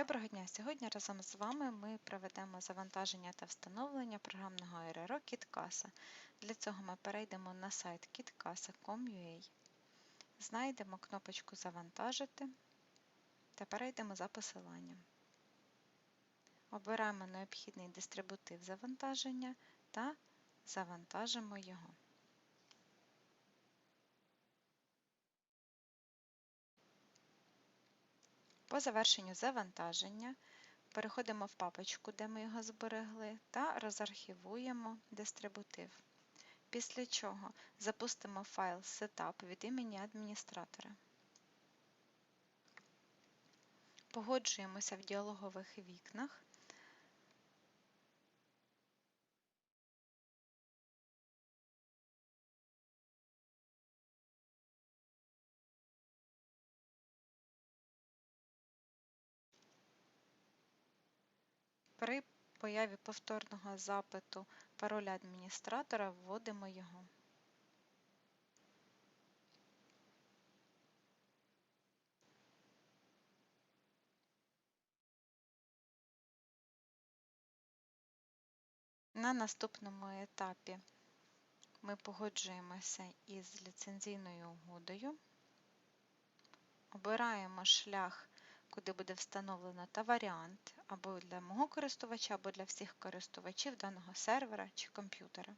Доброго дня! Сьогодні разом з вами ми проведемо завантаження та встановлення програмного РРО KitKasa. Для цього ми перейдемо на сайт kitkasa.com.ua, знайдемо кнопочку Завантажити та перейдемо за посиланням. Обираємо необхідний дистрибутив завантаження та завантажимо його. По завершенню завантаження переходимо в папочку, де ми його зберегли, та розархівуємо дистрибутив. Після чого запустимо файл Setup від імені адміністратора. Погоджуємося в діалогових вікнах. При появі повторного запиту пароля адміністратора вводимо його. На наступному етапі ми погоджуємося із ліцензійною угодою, обираємо шлях куди буде встановлено та варіант або для мого користувача, або для всіх користувачів даного сервера чи комп'ютера.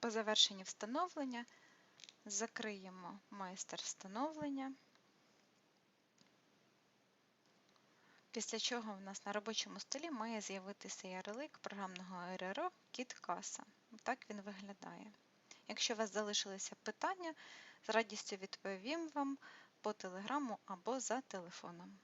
По завершенні встановлення закриємо майстер встановлення. Після чого в нас на робочому столі має з'явитися ярлик програмного РРО Кіткаса. Так він виглядає. Якщо у вас залишилися питання, з радістю відповім вам по телеграму або за телефоном.